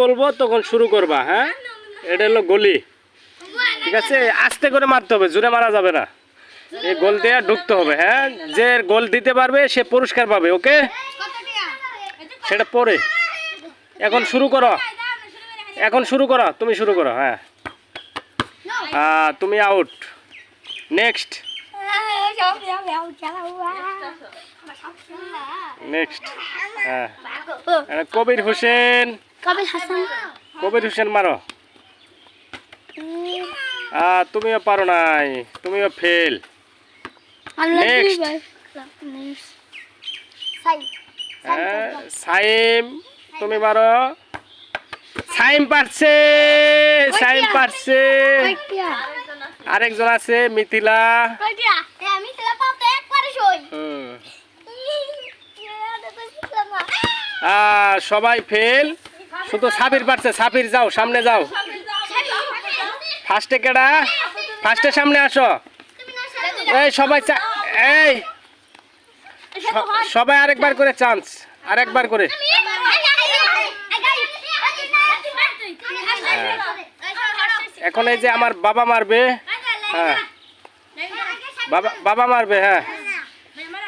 বলব, তখন শুরু করবা হ্যাঁ? এটা হলো গলি। ঠিক আছে? আস্তে করে মারতে হবে, জোরে মারা যাবে না। এই গোল দিয়ে ঢুকতে হবে হ্যাঁ? যে গোল দিতে পারবে, সে পুরস্কার পাবে, ওকে? সেটা পরে। এখন শুরু করো। এখন শুরু করো, তুমি শুরু করো হ্যাঁ। তুমি আউট নেক্সট নেক্সট হ্যাঁ। কবির হোসেন। কবির হাসান। কবির হোসেন মারো। তুমিও পারো নাই তুমিও ফেল সাইম। তুমি মারো। সাইম পারছে সাইম পারছে। আরেকজন আছে মিথিলা। সবাই ফেল শুধু সাবির পারছে, সাবির যাও, সামনে যাও। ফার্স্টে কেডা? ফার্স্টে সামনে আসো। এই সবাই এই। সবাই আরেকবার করে চান্স আরেকবার করে। এখন এই যে আমার বাবা মারবে। হ্যাঁ। বাবা বাবা মারবে হ্যাঁ।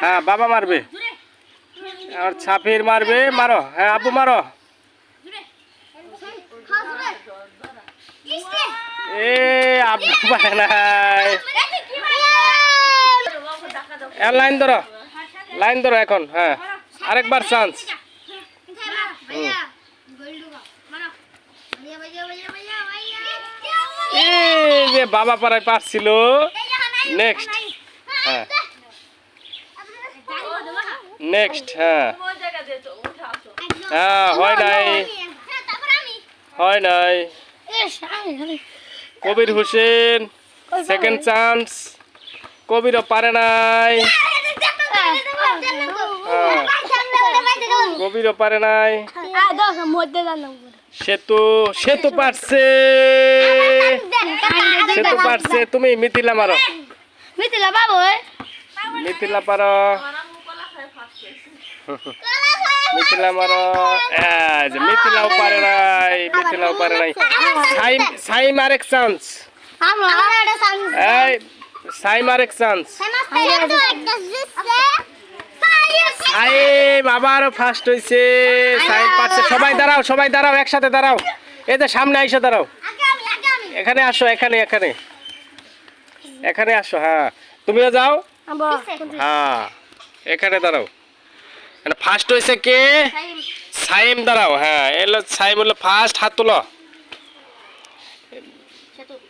হ্যাঁ বাবা মারবে। আর ছাপির মারবে, মারো। হ্যাঁ আব্বু মারো। এ আব্বু পারে নাই লাইন ধরো। লাইন ধরো এখন হ্যাঁ। আরেকবার চান্স এই যে বাবা পাড়ায় পারছিল। Next. হ্যাঁ নেক্সট হ্যাঁ। হ্যাঁ হয় নাই। হয় নাই। কবির হোসেন সেকেন্ড চান্স কবিরও পারে নাই। কবিরও পারে নাই। সেতু সেতু পারছে। সেতু পারছে। তুমি মিথিলা মারো। মিথিলা বাবু মিথিলা পারো মিথিলা মারো মিথিলাও পারে নাই। মিথিলাও পারে নাই। সাইম সাইম আরেক চান্স। এই সাইম আরেক চান্স। সাইম আবারও ফার্স্ট হয়েছে সাইম পারছে সবাই দাঁড়াও সবাই দাঁড়াও একসাথে দাঁড়াও। এই যে সামনে আইসো দাঁড়াও। এখানে আসো এখানে এখানে। এখানে আসো হ্যাঁ। তুমিও যাও। হ্যাঁ। এখানে দাঁড়াও। মানে ফার্স্ট হয়েছে কে? সাইম। দাঁড়াও হ্যাঁ এলো সাইম হলো ফার্স্ট হাত তুলো।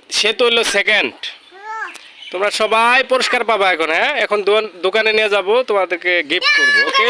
সে তো হলো সেকেন্ড তোমরা সবাই পুরস্কার পাবা এখন হ্যাঁ? এখন দোকানে নিয়ে যাব তোমাদেরকে গিফট করব ওকে